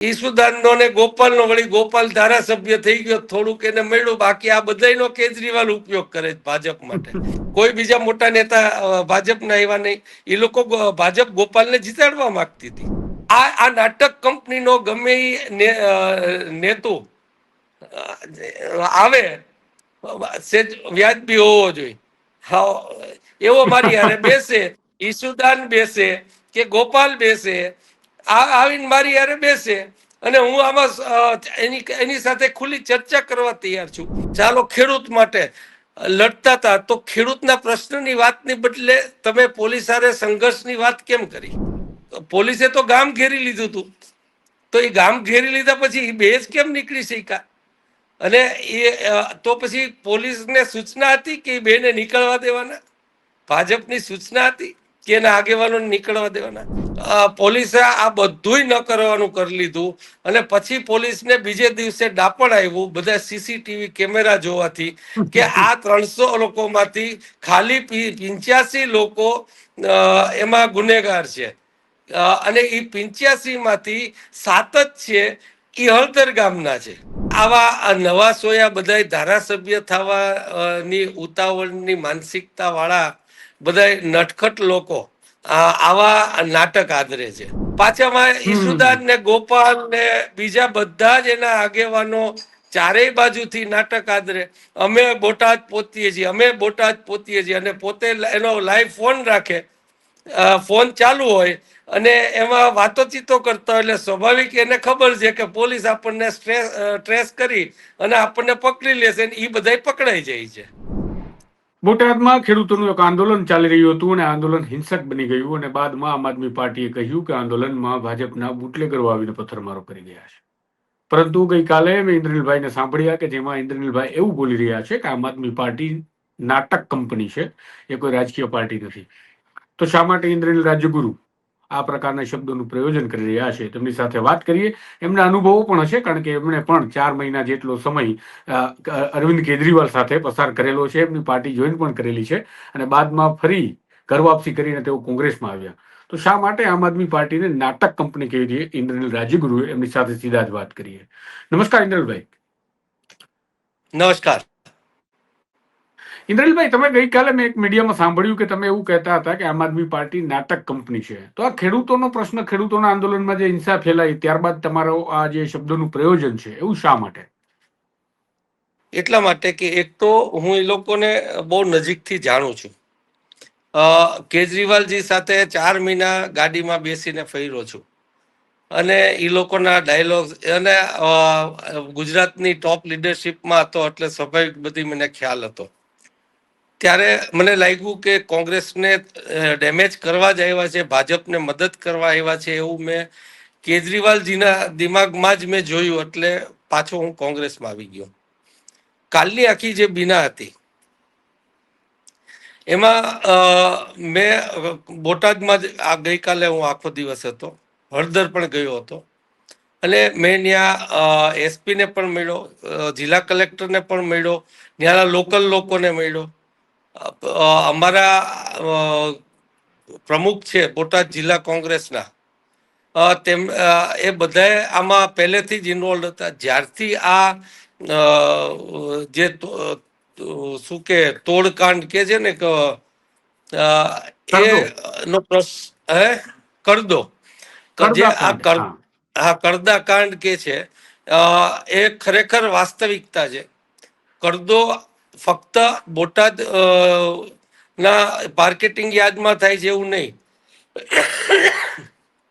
ઈસુદાનનો ગોપાલનો વળી ગોપાલ ધારાસભ્ય થઈ ગયો, થોડુંક એને મળ્યું, બાકી આ બધાનો કેજરીવાલ ઉપયોગ કરે ભાજપ માટે. કોઈ બીજા મોટા નેતા ભાજપના એવા નહીં. એ લોકો ભાજપ ગોપાલને જીતાડવા માંગતી હતી. આ આ નાટક કંપનીનો ગમે નેતુ આવે, સેજ, વ્યાજબી હોવો જોઈએ. હા એવો મારી હારે બેસે, ઈસુદાન બેસે કે ગોપાલ બેસે આવીને મારી યારે બેસે અને હું આમાં એની એની સાથે ખુલ્લી ચર્ચા કરવા તૈયાર છું. ચાલો ખેડૂત માટે લડતા હતા તો ખેડૂતના પ્રશ્નની વાતની બદલે તમે પોલીસ હારે સંઘર્ષની વાત કેમ કરી? પોલીસે તો ગામ ઘેરી લીધું હતું. તો એ ગામ ઘેરી લીધા પછી એ જ કેમ નીકળી શક્યા? અને એ તો પછી પોલીસને સૂચના હતી કે એ બેને નીકળવા દેવાના? ભાજપની સૂચના હતી? કે એના આગેવાનો નીકળવા દેવાના. પોલીસે આ બધુંય ન કરવાનું કરી લીધું અને પછી પોલીસને બીજે દિવસે ડાપણ આવ્યું, બધા સીસીટીવી કેમેરા જોવાથી, કે આ ત્રણસો લોકોમાંથી ખાલી પિંચ્યાસી લોકો એમાં ગુનેગાર છે. અને એ પિંચ્યાસી માંથી સાત જ છે એ હળદર ગામના છે. આવા નવા સોયા બધા ધારાસભ્ય થવાની ઉતાવળની માનસિકતા વાળા બધાય નટખટ લોકો આવા નાટક આદરે છે. પાછામાં ઈસુદાન ને ગોપાલ ને બીજા બધા જ એના આગેવાનો ચારેય બાજુથી નાટક આદરે. અમે બોટાદ પોતીએ છીએ અમે બોટાદ પોતીએ છીએ અને પોતે એનો લાઈવ ફોન રાખે. ફોન ચાલુ હોય અને એમાં વાતોચીતો કરતા હોય એટલે સ્વાભાવિક એને ખબર છે કે પોલીસ આપણને સ્ટ્રેસ ટ્રેસ કરી અને આપણને પકડી લેશે એ બધાય પકડાઈ જાય છે. બોટાદમાં ખેડૂતોનું એક આંદોલન ચાલી રહ્યું હતું અને આંદોલન હિંસક બની ગયું અને બાદમાં આમ આદમી પાર્ટીએ કહ્યું કે આંદોલનમાં ભાજપના બુટલેગરો આવીને પથ્થરમારો કરી ગયા છે. પરંતુ ગઈકાલે મેં ઇન્દ્રનીલભાઈને સાંભળ્યા કે જેમાં ઇન્દ્રનીલભાઈ એવું બોલી રહ્યા છે કે આમ આદમી પાર્ટી નાટક કંપની છે, એ કોઈ રાજકીય પાર્ટી નથી. તો શા માટે ઇન્દ્રનીલ રાજ્યગુરુ આ પ્રકારના શબ્દોનું પ્રયોજન કરી રહ્યા છે. તેમની સાથે વાત કરીએ. એમના અનુભવો પણ હશે, કારણ કે એમણે પણ ચાર મહિના જેટલો સમય અરવિંદ કેજરીવાલ સાથે પસાર કરેલો છે. એમની પાર્ટી જોઈન પણ કરેલી છે અને બાદમાં ફરી ઘર વાપસી કરીને તેઓ કોંગ્રેસમાં આવ્યા. તો શા માટે આમ આદમી પાર્ટીને નાટક કંપની કહી દઈએ ઇન્દ્રનીલ રાજ્યગુરુએ એમની સાથે સીધા જ વાત કરીએ. નમસ્કાર ઇન્દ્રનીલભાઈ. નમસ્કાર. ઇન્દ્રનીલભાઈ તમે ગઈકાલે મેં એક મીડિયામાં સાંભળ્યું કે તમે એવું કહેતા હતા કે આમ આદમી પાર્ટી નાટક કંપની છે. તો આ ખેડૂતોનો પ્રશ્ન, ખેડૂતોના આંદોલનમાં જે હિંસા ફેલાઈ ત્યારબાદ તમારો આ જે શબ્દોનું પ્રયોજન છે, એવું શા માટે? એટલા માટે કે એક તો હું એ લોકોને બહુ નજીકથી જાણું છું. કેજરીવાલજી સાથે ચાર મહિના ગાડીમાં બેસીને ફર્યો છું. અને એ લોકોના ડાયલોગ્સ, અને ગુજરાતની ટોપ લીડરશિપમાં હતો એટલે સ્વાભાવિક બધી મને ખ્યાલ હતો. ત્યારે મને લાગ્યું કે કોંગ્રેસને ડેમેજ કરવા જ આવ્યા છે, ભાજપને મદદ કરવા આવ્યા છે એવું મેં કેજરીવાલજીના દિમાગમાં જ મેં જોયું, એટલે પાછો હું કોંગ્રેસમાં આવી ગયો. કાલની આખી જે બીના હતી, એમાં મેં બોટાદમાં જ, આ ગઈકાલે હું આખો દિવસ હતો, હળદર પણ ગયો હતો. અને મેં ત્યાં એસપીને પણ મળ્યો જિલ્લા કલેક્ટરને પણ મળ્યો, ત્યાંના લોકલ લોકોને મળ્યો. અમારા પ્રમુખ છે બોટાદ જિલ્લા કોંગ્રેસના. તેમ એ બધાએ આમાં પહેલેથી જ ઇન્વોલ્વ હતા. જ્યારથી આ જે શું કે તોડકાંડ કે છે ને કે અ, નો પ્રશ્ન હે? કરદો. જે આ કર. હા. કરદા કાંડ કે છે એ ખરેખર વાસ્તવિકતા છે. કરદો ફક્ત બોટાદ ના માર્કેટિંગ યાર્ડમાં થાય છે એવું નહીં.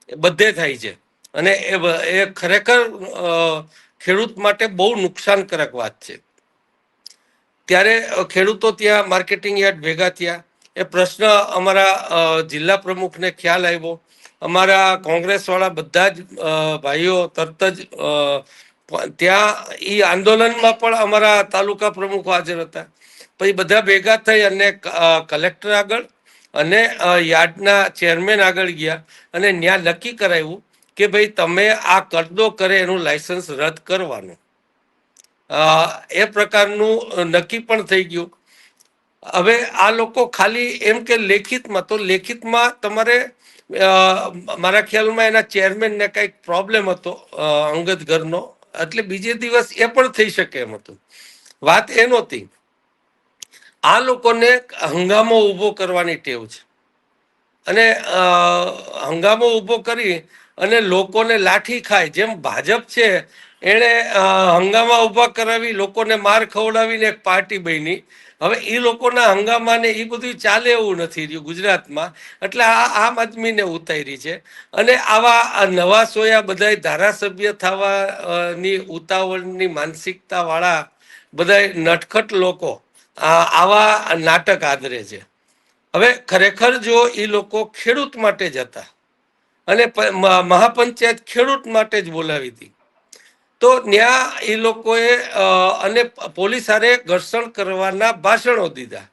બધે થાય છે. અને એ ખરેખર ખેડૂત માટે બહુ નુકસાનકારક વાત છે. ત્યારે ખેડૂતો ત્યાં માર્કેટિંગ યાર્ડ ભેગા થયા. એ પ્રશ્ન અમારા જિલ્લા પ્રમુખને ખ્યાલ આવ્યો. અમારા કોંગ્રેસવાળા બધા જ ભાઈઓ તરત જ ત્યાં એ આંદોલનમાં પણ અમારા તાલુકા પ્રમુખ હાજર હતા. પછી બધા ભેગા થઈ અને કલેક્ટર આગળ અને યાર્ડના ચેરમેન આગળ ગયા અને ત્યાં નક્કી કરાવ્યું કે ભાઈ તમે આ કરદો કરે એનું લાયસન્સ રદ કરવાનું. એ પ્રકારનું નક્કી પણ થઈ ગયું. હવે આ લોકો ખાલી એમ કે લેખિતમાં, તો લેખિતમાં તમારે મારા ખ્યાલમાં એના ચેરમેનને કંઈક પ્રોબ્લેમ હતો અંગત ઘરનો. એટલે બીજે દિવસ એ પણ થઈ શકે એમ હતું. વાત એ નહોતી. આ લોકોને હંગામો ઊભો કરવાની ટેવ છે. અને હંગામો ઊભો કરી અને લોકોને લાઠી ખાય. જેમ ભાજપ છે, એણે હંગામા ઊભા કરાવી, લોકોને માર ખવડાવીને એક પાર્ટી બની. હવે એ લોકોના હંગામાને એ બધું ચાલે એવું નથી રહ્યું ગુજરાતમાં. એટલે આ આમ આદમીને ઉતારી છે. અને આવા નવા સોયા બધાય ધારાસભ્ય થવાની ઉતાવળની માનસિકતાવાળા બધાય નટખટ લોકો આવા નાટક આદરે છે. હવે ખરેખર જો એ લોકો ખેડૂત માટે જ હતા અને મહાપંચાયત ખેડૂત માટે જ બોલાવી હતી. તો ત્યાં એ લોકોએ અને પોલીસ હારે ઘર્ષણ કરવાના ભાષણો દીધા.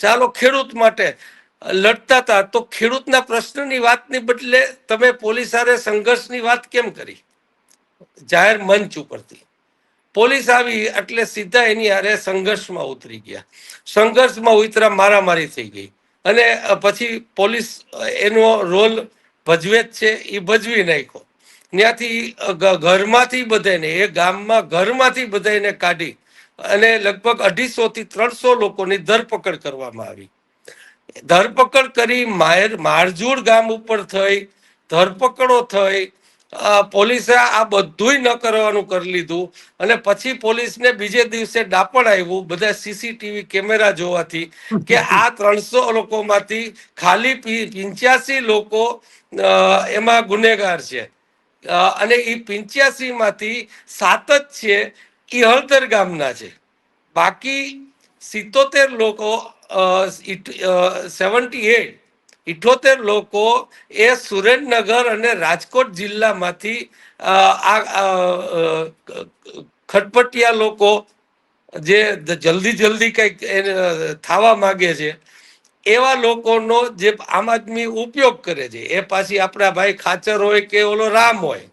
ચાલો ખેડૂત માટે લડતા હતા. તો ખેડૂતના પ્રશ્નની વાતની બદલે તમે પોલીસ હારે સંઘર્ષની વાત કેમ કરી? જાહેર મંચ ઉપરથી. પોલીસ આવી એટલે સીધા એની હારે સંઘર્ષમાં ઉતરી ગયા. સંઘર્ષમાં ઉતરા મારામારી થઈ ગઈ. અને પછી પોલીસ એનો રોલ ભજવે જ છે, એ ભજવી નાખ્યો. ત્યાંથી ઘરમાંથી બધાને એ ગામમાં ઘરમાંથી બધાને કાઢી અને લગભગ અઢીસો થી ત્રણસો લોકોની ધરપકડ કરવામાં આવી. ધરપકડ કરી માયર મારજોડ ગામ ઉપર થઈ, ધરપકડો થઈ પોલીસે આ બધુંય ન કરવાનું કરી લીધું અને પછી પોલીસને બીજે દિવસે ડાપણ આવ્યું, બધા સીસીટીવી કેમેરા જોવાથી, કે આ ત્રણસો લોકોમાંથી ખાલી પિંચ્યાસી લોકો એમાં ગુનેગાર છે. અને એ પિંચ્યાસી માંથી સાત જ છે એ હળદર ગામના છે. બાકી સિત્તોતેર લોકો સેવન્ટી એટ, ઇઠોતેર લોકો એ સુરેન્દ્રનગર અને રાજકોટ જિલ્લામાંથી આ ખટપટિયા લોકો જે જલ્દી જલ્દી કંઈક એને થવા માગે છે. એવા લોકોનો જે આમ આદમી ઉપયોગ કરે છે, એ પાછી આપણા ભાઈ ખાચર હોય કે ઓલો રામ હોય.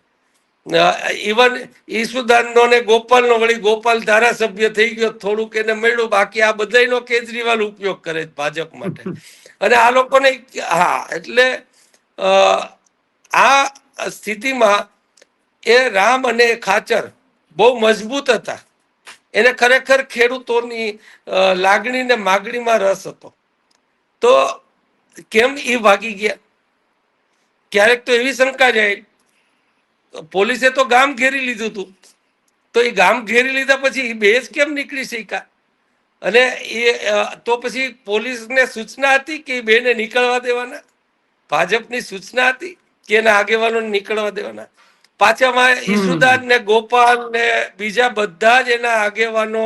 ઇવન ઈસુદાનનો ને ગોપાલનો વળી ગોપાલ ધારાસભ્ય થઈ ગયો, થોડુંક એને મળ્યું, બાકી આ બધાયનો કેજરીવાલ ઉપયોગ કરે છે ભાજપ માટે. અને આ લોકોને હા, એટલે આ સ્થિતિમાં એ રામ અને ખાચર બહુ મજબૂત હતા. એને ખરેખર ખેડૂતોની લાગણી ને માગણીમાં રસ હતો. તો કેમ એ ભાગી ગયા? ક્યારેક તો એવી શંકા જાય પોલીસે તો ગામ ઘેરી લીધું હતું તો એ ગામ ઘેરી લીધા પછી બેસ કેમ નીકળી શક્યા? અને એ તો પછી પોલીસને સૂચના હતી કે બેને નીકળવા દેવાના? ભાજપની સૂચના હતી કે એના આગેવાનોને નીકળવા દેવાના? પાછામાં ઈસુદાન ને ગોપાલ ને બીજા બધા જ એના આગેવાનો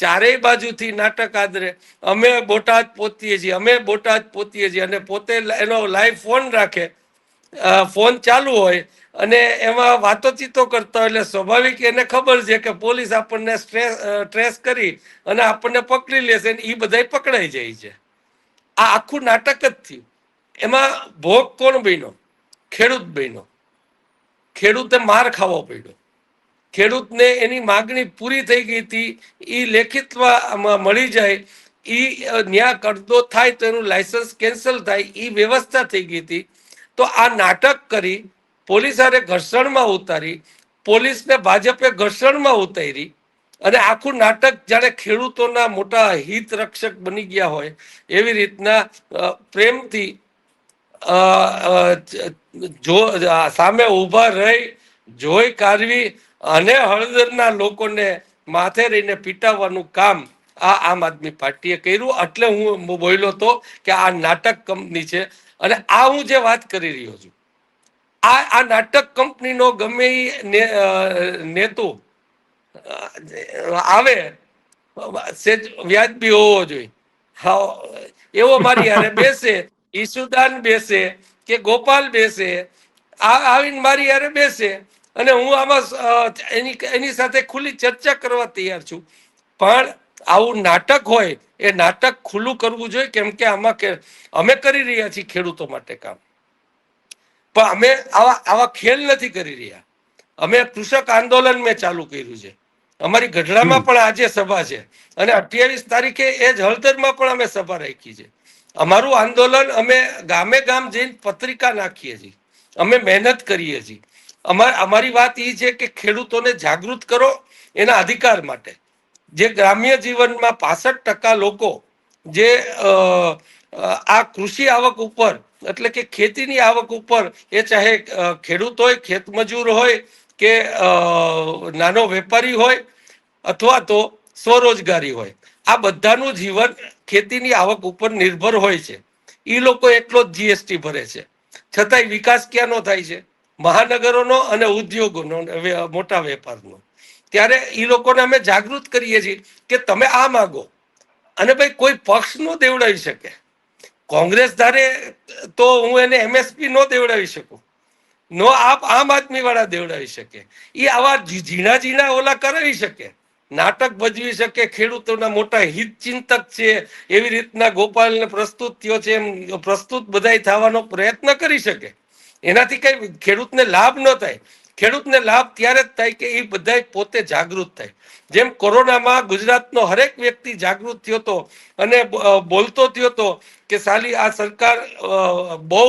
ચારેય બાજુથી નાટક આદરે. અમે બોટાદ પોતીએ છીએ, અમે બોટાદ પોતીએ છીએ અને પોતે એનો લાઈવ ફોન રાખે. ફોન ચાલુ હોય અને એમાં વાતોચીતો કરતા હોય એટલે સ્વાભાવિક એને ખબર છે કે પોલીસ આપણને સ્ટ્રેસ ટ્રેસ કરી અને આપણને પકડી લેશે એ બધાય પકડાઈ જાય છે. આ આખું નાટક જ થયું. એમાં ભોગ કોણ બન્યો? ખેડૂત બન્યો. ખેડૂતે માર ખાવો પડ્યો. ખેડૂતને એની માગણી પૂરી થઈ ગઈ હતી એ લેખિતમાં મળી જાય એ ન્યા કરદો થાય તો એનું લાયસન્સ કેન્સલ થાય એ વ્યવસ્થા થઈ ગઈ હતી. તો આ નાટક કરી, પોલીસારે ઘર્ષણમાં ઉતારી, પોલીસને ભાજપે ઘર્ષણમાં ઉતારી અને આખું નાટક જ્યારે ખેડૂતોના મોટા હિત રક્ષક બની ગયા હોય, એવી રીતના પ્રેમથી જો સામે ઊભા રહી, જોઈ કાઢવી અને હળદરના લોકોને માથે રહીને પીટાવવાનું કામ આ આમ આદમી પાર્ટીએ કર્યું. એટલે હું બોલ્યો તો કે આ નાટક કંપની છે. અને આ હું જે વાત કરી રહ્યો છું, આ આ નાટક કંપનીનો ગમે નેતો આવે સેજ વ્યાજબી હોવો જોઈએ. હા એવો મારી હારે બેસે ઈસુદાન બેસે કે ગોપાલ બેસે, આ આવીને મારી હારે બેસે અને હું આમાં એની એની સાથે ખુલ્લી ચર્ચા કરવા તૈયાર છું. પણ આવું નાટક હોય એ નાટક ખુલ્લું કરવું જોઈએ કેમ કે આમાં કે અમે કરી રહ્યા છીએ ખેડૂતો માટે કામ. પણ અમે આવા આવા ખેલ નથી કરી રહ્યા. અમે કૃષક આંદોલન મેં ચાલુ કર્યું છે. અમારી ગઢડામાં પણ આજે સભા છે. અને અઠ્યાવીસ તારીખે એ જ હળદરમાં પણ અમે સભા રાખી છે. અમારું આંદોલન અમે ગામે ગામ જઈને પત્રિકા નાખીએ છીએ. અમે મહેનત કરીએ છીએ. અમાર, અમારી વાત એ છે કે ખેડૂતોને જાગૃત કરો એના અધિકાર માટે. જે ગ્રામ્ય જીવનમાં પાસઠ ટકા લોકો જે આ કૃષિ આવક ઉપર, એટલે કે ખેતીની આવક ઉપર, એ ચાહે ખેડૂત હોય ખેતમજૂર હોય કે નાનો વેપારી હોય અથવા તો સ્વરોજગારી હોય. આ બધાનું જીવન ખેતીની આવક ઉપર નિર્ભર હોય છે. એ લોકો એટલો જ જીએસટી ભરે છે. છતાંય વિકાસ ક્યાંનો થાય છે? મહાનગરોનો અને ઉદ્યોગોનો મોટા વેપારનો. ત્યારે એ લોકોને અમે જાગૃત કરીએ છીએ કે તમે આ માગો. અને ભાઈ કોઈ પક્ષ નો દેવડાવી શકે. કોંગ્રેસ ધારે તો હું એને એમએસપી નો દેવડાવી શકું. નો આપ આમ આદમી વાળા દેવડાવી શકે. એ આવા ઝીણા ઝીણા ઓલા કરાવી શકે. નાટક ભજવી શકે, ખેડૂતોના મોટા હિત ચિંતક છે, એવી રીતના ગોપાલને પ્રસ્તુત થયો છે એમ, પ્રસ્તુત બધાય થવાનો પ્રયત્ન કરી શકે. એનાથી કઈ ખેડૂતને લાભ ન થાય. ખેડૂતને લાભ ત્યારે જ થાય કે એ બધાય પોતે જાગૃત થાય. જેમ કોરોનામાં ગુજરાતનો હરેક વ્યક્તિ જાગૃત થયો હતો અને બોલતો થયો હતો કે સાલી આ સરકાર બહુ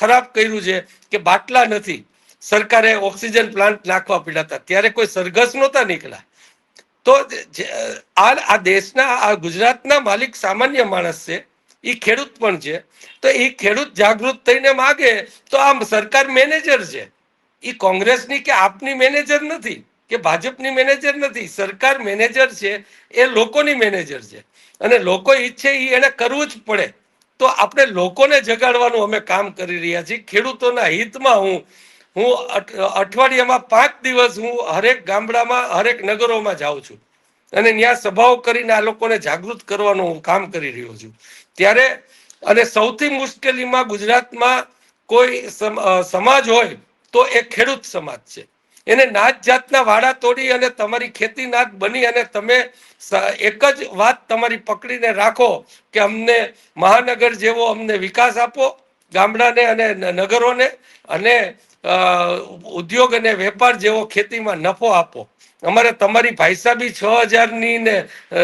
ખરાબ કર્યું છે કે બાટલા નથી. સરકારે ઓક્સિજન પ્લાન્ટ નાખવા પડ્યા હતા. ત્યારે કોઈ સરઘસ નહોતા નીકળ્યા. તો આ દેશના, આ ગુજરાતના માલિક સામાન્ય માણસ છે. એ ખેડૂત પણ છે. તો એ ખેડૂત જાગૃત થઈને માગે તો આમ સરકાર મેનેજર છે. એ કોંગ્રેસની કે આપની મેનેજર નથી, કે ભાજપની મેનેજર નથી, સરકાર મેનેજર છે, એ લોકોની મેનેજર છે. અને લોકો ઈચ્છે એ એને કરવું જ પડે. તો આપણે લોકોને જગાડવાનું અમે કામ કરી રહ્યા છીએ. ખેડૂતોના હિતમાં હું હું અઠવાડિયામાં પાંચ દિવસ હું હરેક ગામડામાં, હરેક નગરોમાં જાઉં છું. અને ત્યાં સભાઓ કરીને આ લોકોને જાગૃત કરવાનું હું કામ કરી રહ્યો છું. ત્યારે, અને સૌથી મુશ્કેલીમાં ગુજરાતમાં કોઈ સમ- સમાજ હોય તો એ ખેડૂત સમાજ છે. એને નાત જાતના વાડા તોડી અને તમારી ખેતી નાત બની અને તમે એક જ વાત તમારી પકડીને રાખો કે અમને મહાનગર જેવો અમને વિકાસ આપો ગામડાને અને નગરોને અને ઉદ્યોગ અને વેપાર જેવો ખેતીમાં નફો આપો. અમારે તમારી ભાઈસાબી છ હજારની ને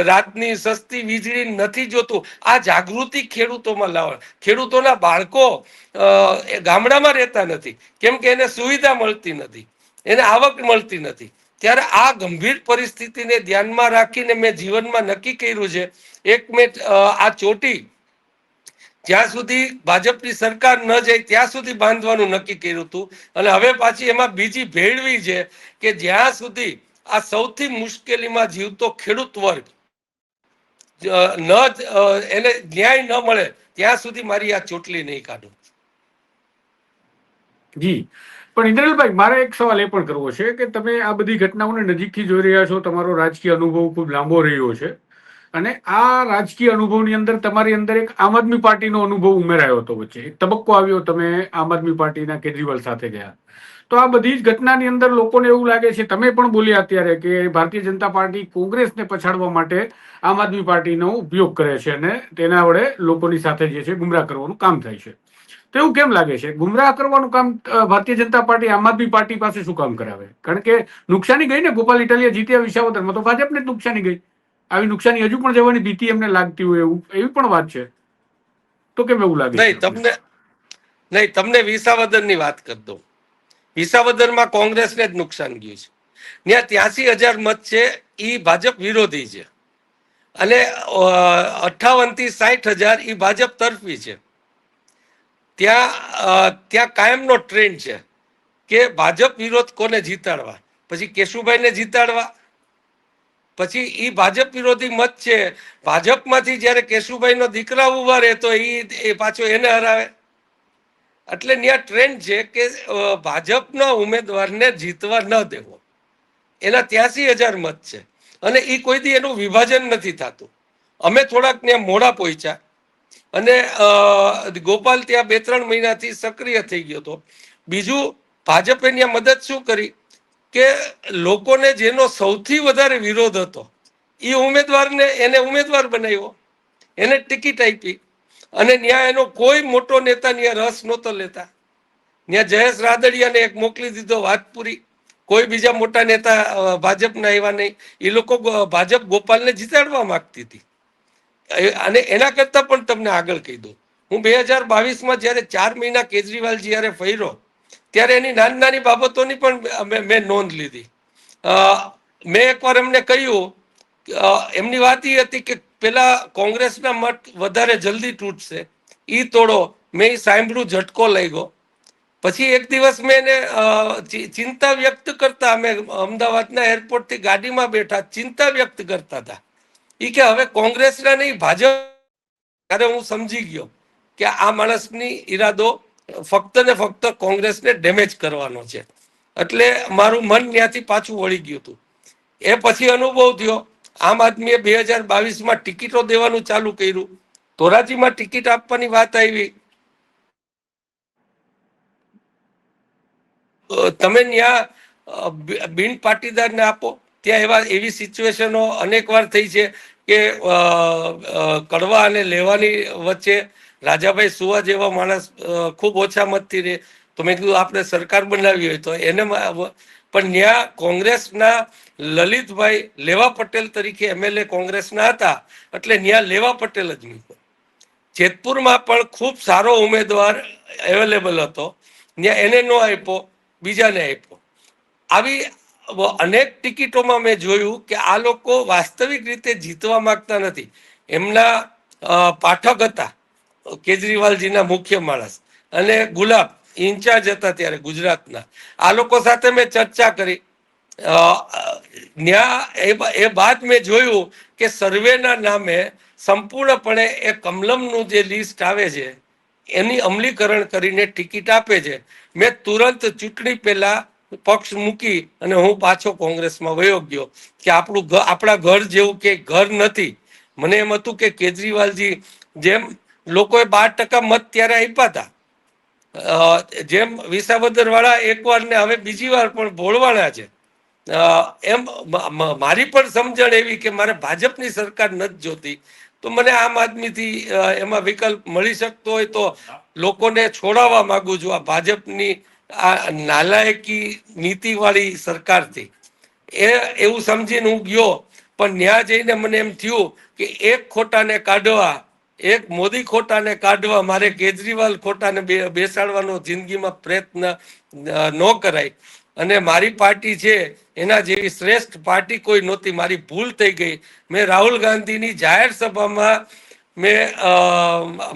રાતની સસ્તી વીજળી નથી જોતું. આ જાગૃતિ ખેડૂતોમાં લાવવા ખેડૂતોના બાળકો ગામડામાં રહેતા નથી. કેમ કે એને સુવિધા મળતી નથી. એને આવક મળતી નથી. ત્યારે આ ગંભીર પરિસ્થિતિને ધ્યાનમાં રાખીને મેં જીવનમાં નક્કી કર્યું છે. એક મેં આ ચોટી જ્યાં સુધી ભાજપની સરકાર ન જાય, ત્યાં સુધી બાંધવાનું નક્કી કર્યું હતું. અને હવે પાછી એમાં બીજી ભેળવી છે કે જ્યાં સુધી આ સૌથી મુશ્કેલીમાં જીવતો ખેડૂત વર્ગ ન એને ન્યાય ન મળે, ત્યાં સુધી મારી આ ચોટલી નહીં કાઢું. જી. પણ ઇન્દ્રલભાઈ મારે એક સવાલ એ પણ કરવો છે કે તમે આ બધી ઘટનાઓને નજીકથી જોઈ રહ્યા છો, તમારો રાજકીય અનુભવ ખૂબ લાંબો રહ્યો છે. અને આ રાજકીય અનુભવની અંદર તમારી અંદર એક આમ આદમી પાર્ટીનો અનુભવ ઉમેરાયો હતો વચ્ચે. એક તબક્કો આવ્યો, તમે આમ આદમી પાર્ટીના કેજરીવાલ સાથે ગયા. તો આ બધી જ ઘટનાની અંદર લોકોને એવું લાગે છે, તમે પણ બોલ્યા અત્યારે કે ભારતીય જનતા પાર્ટી કોંગ્રેસને પછાડવા માટે આમ આદમી પાર્ટીનો ઉપયોગ કરે છે અને તેના વડે લોકોની સાથે જે છે ગુમરાહ કરવાનું કામ થાય છે. તો એવું કેમ લાગે છે? ગુમરાહ કરવાનું કામ ભારતીય જનતા પાર્ટી આમ આદમી પાર્ટી પાસે શું કામ કરાવે? કારણ કે નુકસાની ગઈ ને ગોપાલ ઇટાલિયા જીત્યા વિસાવદરમાં તો ભાજપને જ નુકસાની ગઈ. આવી નુકસાની હજુ પણ જવાની ભીતિ એમને લાગતી હોય એવું, એવી પણ વાત છે. તો કેમ એવું લાગે? નહીં, તમને નહીં, તમને વિસાવદરની વાત કરી દઉં. વિસાવદરમાં કોંગ્રેસને જ નુકસાન ગયું છે. ત્યાં ત્યાસી હજાર મત છે એ ભાજપ વિરોધી છે. અને અઠાવનથી સાઠ હજાર એ ભાજપ તરફી છે. ત્યાં ત્યાં કાયમનો ટ્રેન્ડ છે કે ભાજપ વિરોધ કોને જીતાડવા? પછી કેશુભાઈને જીતાડવા? પછી એ ભાજપ વિરોધી મત છે. ભાજપમાંથી જ્યારે કેશુભાઈનો દીકરા ઊભા રહે તો એ પાછો એને હરાવે. એટલે ત્યાં ટ્રેન્ડ છે કે ભાજપના ઉમેદવારને જીતવા ન દેવો. એના ત્યાસી હજાર મત છે. અને એ કોઈ દી એનું વિભાજન નથી થતું. અમે થોડાક ત્યાં મોડા પહોંચ્યા. અને ગોપાલ ત્યાં બે ત્રણ મહિનાથી સક્રિય થઈ ગયો હતો. બીજું, ભાજપે ત્યાં મદદ શું કરી? કે લોકોને જેનો સૌથી વધારે વિરોધ હતો, એ ઉમેદવારને, એને ઉમેદવાર બનાવ્યો. એને ટિકિટ આપી અને ત્યાં એનો કોઈ મોટો નેતા ત્યાં રસ નહોતો લેતા. ત્યાં જયેશ રાદડિયાને એક મોકલી દીધો, વાત પૂરી. કોઈ બીજા મોટા નેતા ભાજપના આવ્યા નહીં. એ લોકો ભાજપ ગોપાલને જીતાડવા માંગતી હતી. અને એના કરતાં પણ તમને આગળ કહી દઉં. હું બે હજાર બાવીસમાં જ્યારે ચાર મહિના કેજરીવાલ જ્યારે ફર્યો ત્યારે એની નાની નાની બાબતોની પણ મેં- નોંધ લીધી. મેં એકવાર એમને કહ્યું એમની વાત એ હતી કે પેલા કોંગ્રેસના મત વધારે જલ્દી તૂટશે. એ તોડો. મેં એ સાંભળ્યું, ઝટકો લઈ ગયો પછી એક દિવસ મેં એને ચિંતા વ્યક્ત કરતા અમે અમદાવાદના એરપોર્ટથી ગાડીમાં બેઠા ચિંતા વ્યક્ત કરતા હતા. એ કે હવે કોંગ્રેસના નહીં, ભાજપ. ત્યારે હું સમજી ગયો કે આ માણસની ઈરાદો ફક્ત ને ફક્ત કોંગ્રેસને ડેમેજ કરવાનો છે. એટલે મારું મન ત્યાંથી પાછું વળી ગયું હતું. એ પછી અનુભવ થયો, આમ આદમીએ બે હજાર બાવીસમાં ટિકિટો દેવાનું ચાલુ કર્યું. ધોરાજીમાં ટિકિટ આપવાની વાત આવી. તમે ત્યાં બિન પાટીદારને આપો. ત્યાં એવા, એવી સિચ્યુએશનો અનેક વાર થઈ છે કે કડવા અને લેવાની વચ્ચે રાજાભાઈ સુવા જેવા માણસ ખૂબ ઓછા મતથી રહે. તો મેં કીધું, આપણે સરકાર બનાવી હોય તો એને પણ ત્યાં કોંગ્રેસના લલિતભાઈ લેવા પટેલ તરીકે એમએલએ કોંગ્રેસના હતા. એટલે ત્યાં લેવા પટેલ જ મૂક્યો જેતપુરમાં પણ ખૂબ સારો ઉમેદવાર અવેલેબલ હતો. ત્યાં એને નો આપ્યો, બીજાને આપ્યો. આવી અનેક ટિકિટોમાં મેં જોયું કે આ લોકો વાસ્તવિક રીતે જીતવા માંગતા નથી. એમના પાઠક હતા. કેજરીવાલજીના મુખ્ય માણસ. અને ગુલાબ, ઇન્ચાર્જ હતા ત્યારે ગુજરાતના. આ લોકો સાથે મેં ચર્ચા કરી. ન્યા, એ બાદ મેં જોયું કે સર્વેના નામે સંપૂર્ણપણે એ કમલમનું જે લિસ્ટ આવે છે, એની અમલીકરણ કરીને ટિકિટ આપે છે. મેં તુરંત ચૂંટણી પહેલા પક્ષ મૂકી અને હું પાછો કોંગ્રેસમાં વયો ગયો કે આપણું આપણા ઘર જેવું કે ઘર નથી. મને એમ હતું કે કેજરીવાલજી જેમ લોકોએ બાર ટકા મત ત્યારે આપ્યા હતા. જેમ વિસાવદર વાળા એકવાર ને હવે બીજી વાર પણ ભોળવાના છે. એમ મારી પણ સમજણ એવી કે મારે ભાજપની સરકાર નથી જોતી. તો મને આમ આદમીથી એમાં વિકલ્પ મળી શકતો હોય તો લોકોને છોડાવવા માંગુ છું આ ભાજપની આ નાલાયકી નીતિવાળી સરકારથી. એ, એવું સમજીને હું ગયો. પણ ત્યાં જઈને મને એમ થયું કે એક ખોટાને કાઢવા એક મોદી ખોટાને કાઢવા મારે કેજરીવાલ ખોટાને બેસાડવાનો જિંદગીમાં પ્રયત્ન ન કરાય. અને મારી પાર્ટી છે એના જેવી શ્રેષ્ઠ પાર્ટી કોઈ નહોતી. મારી ભૂલ થઈ ગઈ. મેં રાહુલ ગાંધીની જાહેર સભામાં મેં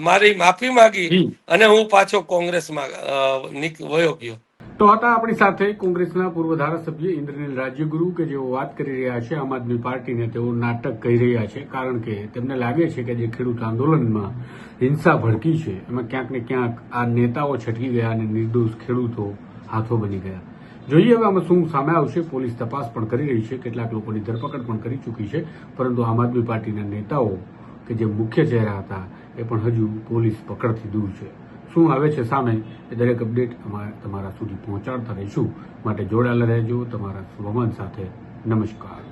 મારી માફી માગી અને હું પાછો કોંગ્રેસમાં વયો ગયો. તો હતા આપણી સાથે કોંગ્રેસના પૂર્વ ધારાસભ્ય ઇન્દ્રનીલ રાજ્યગુરુ કે જેઓ વાત કરી રહ્યા છે આમ આદમી પાર્ટીને તેઓ નાટક કહી રહ્યા છે કારણ કે તેમને લાગે છે કે જે ખેડૂત આંદોલનમાં હિંસા ભડકી છે, એમાં ક્યાંક ને ક્યાંક આ નેતાઓ છટકી ગયા અને નિર્દોષ ખેડૂતો હાથો બની ગયા. જોઈએ હવે આમાં શું સામે આવશે, પોલીસ તપાસ પણ કરી રહી છે, કેટલાક લોકોની ધરપકડ પણ કરી ચૂકી છે, પરંતુ આમ આદમી પાર્ટીના નેતાઓ કે જે મુખ્ય ચહેરા હતા એ પણ હજુ પોલીસ પકડથી દૂર છે. શું આવે છે સામે એ દરેક અપડેટ અમારે તમારા સુધી પહોંચાડતા રહીશું. માટે જોડાયેલા રહેજો તમારા સ્વમન સાથે. નમસ્કાર.